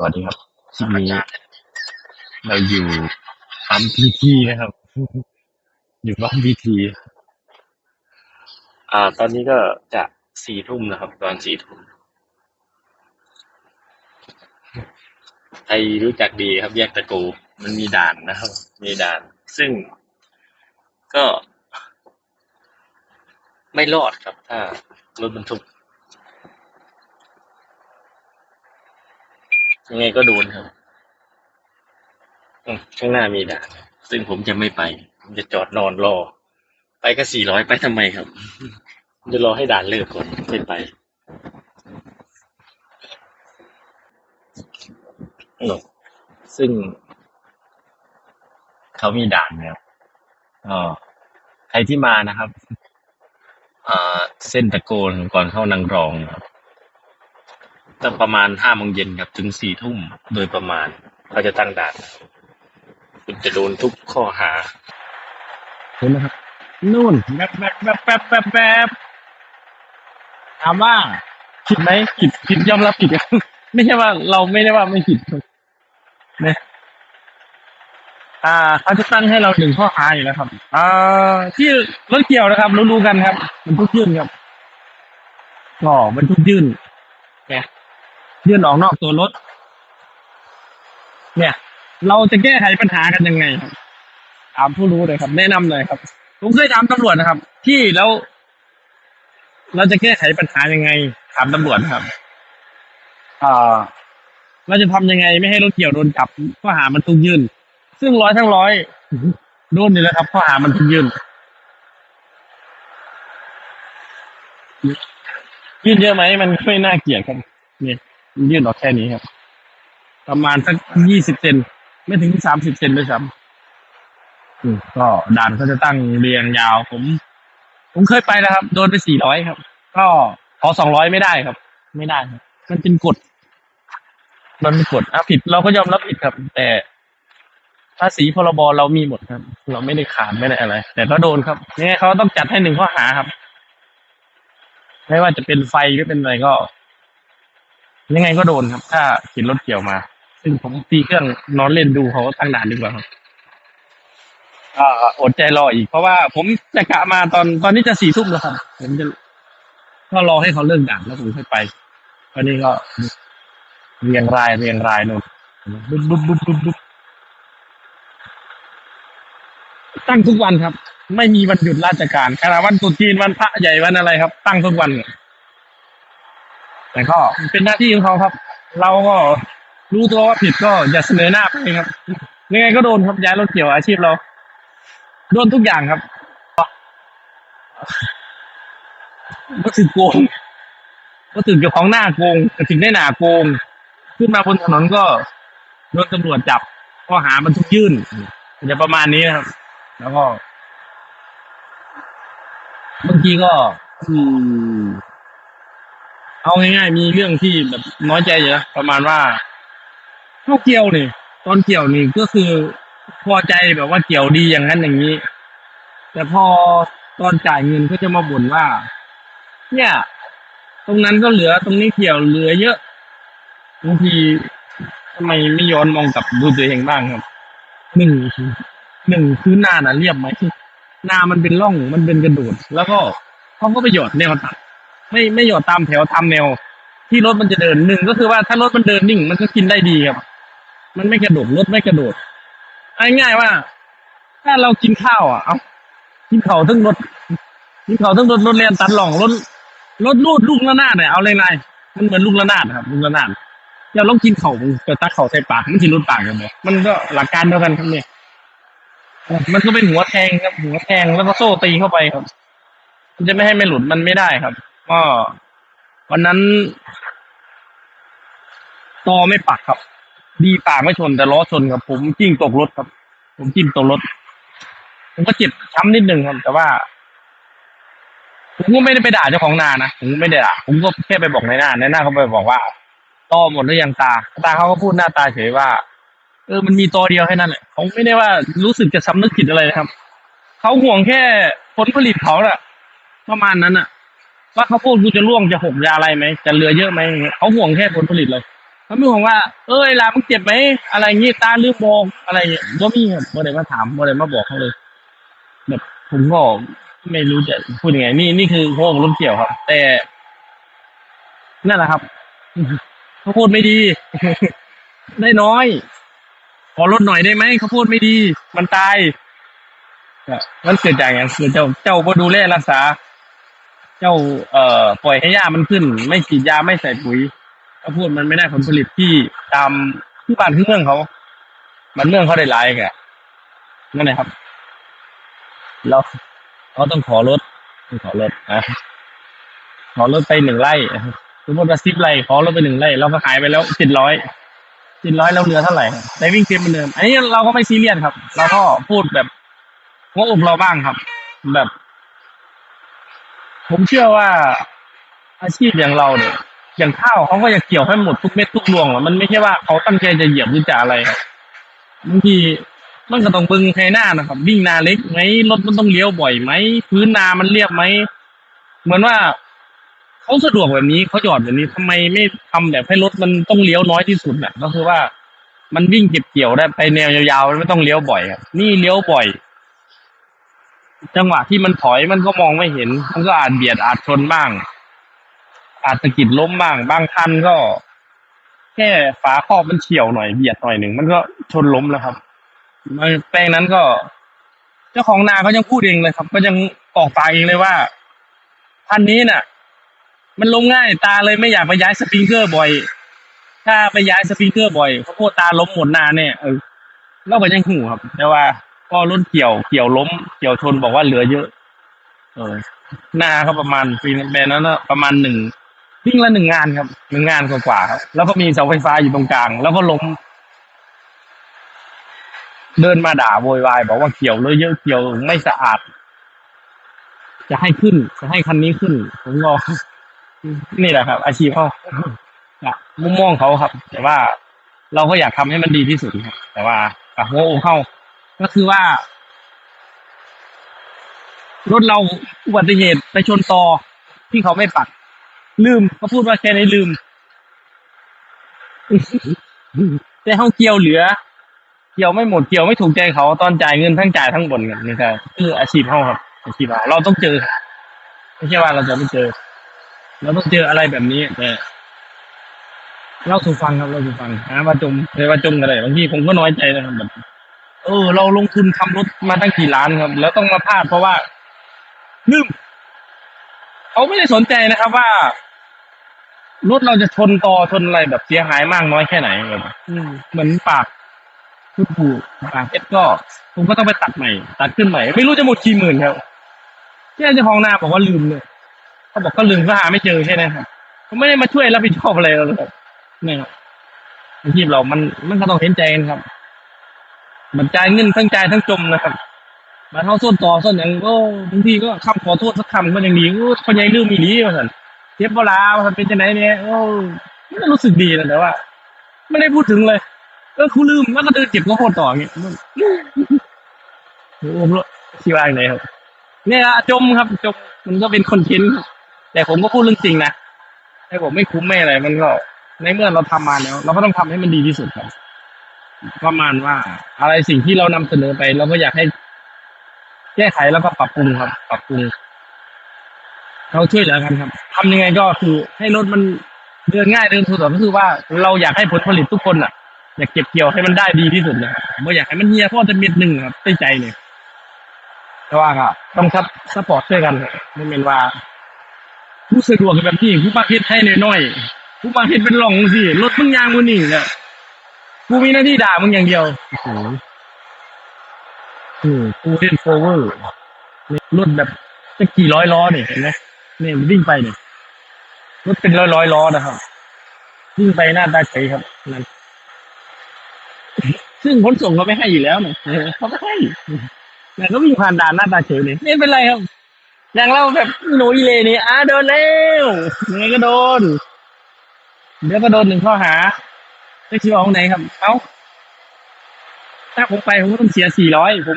สวัสดีครับคลิปนี้เราอยู่ปั๊มพีทีนะครับ อยู่ปั๊มพีทีอ่า ตอนนี้ก็จะสี่ทุ่มนะครับ ตอนสี่ทุ่มใครรู้จักดีครับแยกตะโกมันมีด่านนะครับ มีด่าน ซึ่งก็ไม่รอดครับ ถ้ารถบรรทุก ยังไงก็โดนครับอืมข้างหน้ามีด่าน ซึ่งผมจะไม่ไป ผมจะจอดนอนรอ ไปก็สี่ร้อยไปทำไมครับผมจะรอให้ด่านเลิกก่อนค่อยไปอืมซึ่ง เขามีด่านนะครับอ๋อใครที่มานะครับ อ่า เส้นตะโกนก่อนเข้านางรองครับ ตั้งประมาณห้าโมงเย็นครับถึงสี่ทุ่มโดยประมาณเขาจะตั้งด่านคุณจะโดนทุกข้อหา เห็นไหมครับนู่นแบบแบบแบบแบบแบบแบบถามว่าผิดไหมผิดผิดยอมรับผิดไม่ใช่ว่าเราไม่ได้ว่าไม่ผิดนะอ่าเขาจะตั้งให้เราหนึ่งข้อหาอยู่แล้วครับอ่าที่รถเกี่ยวนะครับรู้ๆกันครับ มันทุกยื่นครับก็มันทุกยื่นเนี่ย ยื่นออกนอกตัวรถ เนี่ย เราจะแก้ไขปัญหากันยังไงครับถามผู้รู้เลยครับ แนะนำหน่อยครับผมเคยถามตำรวจนะครับ ที่แล้ว เราจะแก้ไขปัญหายังไง ถามตำรวจนะครับอ่าเราจะทำยังไงไม่ให้รถเกี่ยวโดนจับข้อหามันทุกยื่น ซึ่งร้อยทั้งร้อยโดนอยู่แล้วครับข้อหามันทุกยื่นยื่นเยอะไหมมันไม่น่าเกลียดครับเนี่ยมัน ยื่นออกแค่นี้ครับ ประมาณสักยี่สิบเซนไม่ถึงสามสิบเซนด้วยซ้ำก็ด่านเขาจะตั้งเรียงยาว ผม ผมเคยไปแล้วครับ โดนไปสี่ร้อยครับ ก็ขอสองร้อยไม่ได้ครับ ไม่ได้ครับมันเป็นกฎมันเป็นกฎอะผิดเราก็ยอมรับผิดครับ แต่ภาษีพรบเรามีหมดครับ เราไม่ได้ขาดไม่ได้อะไร แต่ก็โดนครับยังไงเขาต้องจัดให้หนึ่งข้อหาครับ ไม่ว่าจะเป็นไฟหรือเป็นอะไรก็ ยังไงก็โดนครับ ถ้าเห็นรถเกี่ยวมา ซึ่งผมตีเครื่องนอนเล่นดูเขาตั้งด่านดีกว่าครับอ่าอดใจรออีก เพราะว่าผมจะกะมาตอนตอนนี้จะสี่ทุ่มแล้วครับผมจะก็รอให้เขาเลิกด่านแล้วผมค่อยไปตอนนี้ก็เรียงรายเรียงรายนู่นบุ๊บบุ๊บบุ๊บบุ๊บบุ๊บตั้งทุกวันครับ ไม่มีวันหยุดราชการขณะวันตรุษจีนวันพระใหญ่วันอะไรครับ ตั้งทุกวันเนี่ย แต่ก็เป็นหน้าที่ของเขาครับ เราก็รู้ตัวว่าผิดก็อย่าเสนอหน้าไปครับยังไงก็โดนครับย้ายรถเกี่ยวอาชีพเรา โดนทุกอย่างครับก็ถึงโกงก็ถึงเจ้าของหน้าโกงถึงได้หนาโกง ขึ้นมาบนถนนก็โดนตำรวจจับข้อหาบรรทุกยื่นจะประมาณนี้นะครับ แล้วก็บางทีก็ อืม เอาง่ายๆมีเรื่องที่แบบน้อยใจอยู่นะประมาณว่าเข้าเกี่ยวนี่ตอนเกี่ยวนี่ก็คือพอใจแบบว่าเกี่ยวดีอย่างนั้นอย่างนี้ แต่พอตอนจ่ายเงินก็จะมาบ่นว่า เนี่ย ตรงนั้นก็เหลือตรงนี้เกี่ยวเหลือเยอะบางทีทำไมไม่ย้อนมองกลับดูตัวเองบ้างครับหนึ่งหนึ่งคือหน้าน่ะเรียบไหมหน้ามันเป็นร่องมันเป็นกระโดดแล้วก็เขาก็ไปหยอดแนวตัด ไม่ไม่หยอดตามแถวทำแนว ที่รถมันจะเดินหนึ่งก็คือว่าถ้ารถมันเดินนิ่งมันก็กินได้ดีครับ มันไม่กระโดดรถไม่กระโดดง่ายๆว่า ถ้าเรากินข้าวอะเอากินเข่าทั้งรถกินเข่าทั้งรถรถเรียนตัดหล่องรถรถลูดลูกระนาดเนี่ยเอาเลยนายมันเหมือนลูกระนาดครับลูกระนาดอย่าลองกินเข่าวมันจะตัดเข่าใส่ปากมันจะรุดปากกันเลยมันก็หลักการเดียวกันครับเนี่ยมันก็เป็นหัวแทงครับหัวแทงแล้วก็โซ่ตีเข้าไปครับ มันจะไม่ให้ไม่หลุดมันไม่ได้ครับ ก็วันนั้นตอไม่ปักครับ ดีปากไม่ชนแต่ล้อชนครับ ผมจิ้งตกรถครับ ผมจิ้มตกรถ ผมก็เจ็บช้ำนิดนึงครับ แต่ว่า ผมก็ไม่ได้ไปด่าเจ้าของนานะผมก็ไม่ได้ด่าผมก็แค่ไปบอกในหน้าในหน้าเขาไปบอกว่าตอหมดหรือยังตา ตาเขาก็พูดหน้าตาเฉยว่า เออมันมีตอเดียวแค่นั้นแหละผมไม่ได้ว่ารู้สึกจะสำนึกผิดอะไรนะครับเขาห่วงแค่ผลผลิตเขาแหละประมาณนั้นอะ ว่าเขาพูดกูจะร่วงจะหกจะอะไรไหมจะเหลือเยอะไหมเขาห่วงแค่ผลผลิตเลยเขาไม่บอกว่า เอ้ยลามึงเจ็บไหมอะไรอย่างงี้ตาลืมบอกอะไรอย่างเงี้ยบ่มีครับบ่ได้มาถามบ่ได้มาบอกเขาเลย แบบผมก็ไม่รู้จะพูดยังไง นี่นี่คือโค้งรถเกี่ยวครับ แต่นั่นแหละครับเขาพูดไม่ดี ได้น้อยขอลดหน่อยได้ไหมเขาพูดไม่ดี มันตายมันเกิดจากอย่างคือเจ้าเจ้าก็ดูแลรักษา เจ้าเอ่อปล่อยให้หญ้ามันขึ้น ไม่ฉีดยาไม่ใส่ปุ๋ยข้าวโพดมันไม่ได้ผลผลิตที่ตามที่บ้านที่เมืองเขา มันเมืองเขาได้หลายแกนั่นแหละครับ เราเราต้องขอลดต้องขอลดนะขอลดไปหนึ่งไร่สมมติว่าสิบไร่ขอลดไปหนึ่งไร่เราก็ขายไปแล้วเจ็ดร้อยเจ็ดร้อยเราเหลือเท่าไหร่ได้วิ่งเต็มเหมือนเดิม อันนี้เราก็ไม่ซีเรียสครับ เราก็พูดแบบหัวอกเราบ้างครับ แบบ ผมเชื่อว่าอาชีพอย่างเราเนี่ย อย่างข้าวเขาก็จะเกี่ยวให้หมดทุกเม็ดทุกรวงอมันไม่ใช่ว่าเขาตั้งใจจะเหยียบหรือจะอะไรครับบางทีมันก็ต้องเบิ่งใครหน้านะครับ วิ่งนาเล็กไหมรถมันต้องเลี้ยวบ่อยไหมพื้นนามันเรียบไหมเหมือนว่าเขาสะดวกแบบนี้เขาจอดแบบนี้ทำไมไม่ทำแบบให้รถมันต้องเลี้ยวน้อยที่สุดน่ะก็คือว่ามันวิ่งเก็บเกี่ยวได้ไปแนวยาวๆไม่ต้องเลี้ยวบ่อยครับนี่เลี้ยวบ่อย จังหวะที่มันถอยมันก็มองไม่เห็น มันก็อาจเบียดอาจชนบ้าง อาจตะกิดล้มบ้าง บางคันก็ แค่ฝาครอบมันเฉียวหน่อยเบียดหน่อยหนึ่งมันก็ชนล้มแล้วครับมันแปลงนั้นก็ เจ้าของนาเขายังพูดเองเลยครับ ก็ยังออกปากเองเลยว่าพันนี้น่ะ มันล้มง่ายตาเลยไม่อยากไปย้ายสปริงเกอร์บ่อย ถ้าไปย้ายสปริงเกอร์บ่อยเขาโคตรตาล้มหมดนาเนี่ยเออเราก็ยังหูครับ แต่ว่า ก็รถเกี่ยวเกี่ยวล้ม เกี่ยวชนบอกว่าเหลือเยอะ เออ หน้าเขาประมาณปีแบรนด์นั้นนะประมาณหนึ่งวิ่งละหนึ่งงานครับหนึ่งงานกว่าๆครับแล้วก็มีเสาไฟฟ้าอยู่ตรงกลาง แล้วก็ล้ม เดินมาด่าโวยวาย บอกว่าเกี่ยวเลยเยอะเกี่ยวไม่สะอาด จะให้ขึ้น จะให้คันนี้ขึ้น ผมก็นี่แหละครับ อาชีพเขาอะมุมมองเขาครับ แต่ว่าเราก็อยากทำให้มันดีที่สุดครับแต่ว่าอะหัวอกเข้า ก็คือว่ารถเราอุบัติเหตุไปชนตอที่เขาไม่ปัก ลืมเขาพูดว่าแค่นี้ลืมแต่เขาเกี่ยวเหลือ เกี่ยวไม่หมดเกี่ยวไม่ถูกใจเขาตอนจ่ายเงินทั้งจ่ายทั้งบ่นกันนี่ครับคืออาชีพเขาครับอาชีพเราเราต้องเจอไม่ใช่ว่าเราจะไม่เจอ เราต้องเจออะไรแบบนี้แต่เล่าสู่ฟังครับเล่าสู่ฟังหามาจมเลยว่าจมกันเลยบางทีผมก็น้อยใจนะครับแบบ เออ เราลงทุนทำรถมาตั้งกี่ล้านครับ แล้วต้องมาพลาดเพราะว่าลืมเขาไม่ได้สนใจนะครับว่ารถเราจะชนตอชนอะไรแบบเสียหายมากน้อยแค่ไหนแบบอืมเหมือนปากพุดผูปากเพชรก็ผมก็ต้องไปตัดใหม่ ตัดขึ้นใหม่ ไม่รู้จะหมดกี่หมื่นครับที่เจ้าของนาบอกว่าลืมเลยเขาบอกก็ลืมก็หาไม่เจอใช่ไหมครับเขาไม่ได้มาช่วยรับผิดชอบอะไรเราเลยครับนี่ครับอาชีพเรามันมันก็ต้องเห็นใจกันครับ มันจ่ายเงินทั้งจ่ายทั้งจมนะครับมาเท่าส้นต่อส้นอย่างก็บางทีก็คำขอโทษสักคำก็ยังดีโอ้คนใหญ่ลืมอีหลีว่าสันเจ็บเวลาว่าสันเป็นจังไหนเนี่ยโอ้ไม่รู้สึกดีนะแต่ว่า ไม่ได้พูดถึงเลยเออคุณลืมแล้วก็เดินเจ็บก็โคตรต่ออย่างเงี้ยโอ้โหผมรู้ที่ว่าอย่างไรครับเนี่ยจมครับจมมันก็เป็นคอนเทนต์แต่ผมก็พูดเรื่องจริงนะให้ผมไม่คุ้มไม่อะไรมันก็ในเมื่อเราทำมาแล้ว เราก็ต้องทำให้มันดีที่สุดครับ ประมาณว่า อะไรสิ่งที่เรานำเสนอไปเราก็อยากให้ แก้ไขแล้วก็ปรับปรุงครับ ปรับปรุงเราช่วยเหลือกันครับทำยังไงก็คือ ให้รถมันเดินง่ายเดินสะดวกก็คือว่าเราอยากให้ผลผลิตทุกคนอะ อยากเก็บเกี่ยวให้มันได้ดีที่สุดนะครับไม่อยากให้มันเฮียเพราะจะเม็ดหนึ่งครับใต้ใจเนี่ยแต่ว่าก็ต้องซัพซัพพอร์ตช่วยกันไม่เป็นว่า ผู้สะดวกแบบนี้ผู้มาเฮ็ดให้น้อยๆผู้มาเฮ็ดเป็นหล่องสิรถมึงยางมึงนี่แหละ กูมีหน้าที่ด่ามึงอย่างเดียวโอ้โหอืมกูเล่นโฟเวอร์นี่รถแบบจะกี่ร้อยล้อเนี่ยเห็นไหมเนี่ยมันวิ่งไปเนี่ยรถเป็นร้อยร้อยๆล้อนะครับวิ่งไปหน้าตาเฉยครับนั่นซึ่งขนส่งเขาไม่ให้อยู่แล้วเนี่ยเออเขาไม่ให้แต่ก็วิ่งผ่านด่านหน้าตาเฉยเลยไม่เป็นไรครับอย่างเราแบบหนูอีเลนี่อะโดนแล้วยังไงก็โดน เดี๋ยวก็โดนหนึ่งข้อหา จะคิดว่าของไหนครับ เอาถ้าผมไปผมก็ต้องเสียสี่ร้อยผม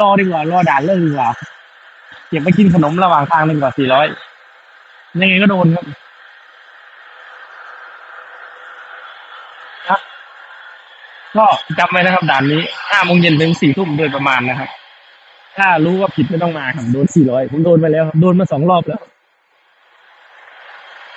รอดีกว่ารอด่านเลิกดีกว่าเก็บไปกินขนมระหว่างทางดีกว่าสี่ร้อยยังไงก็โดนครับนะก็จำไว้นะครับด่านนี้ห้าโมงเย็นถึงสี่ทุ่มโดยประมาณนะครับ ถ้ารู้ว่าผิดไม่ต้องมาครับโดนสี่ร้อยผมโดนไปแล้วครับโดนมาสองรอบแล้ว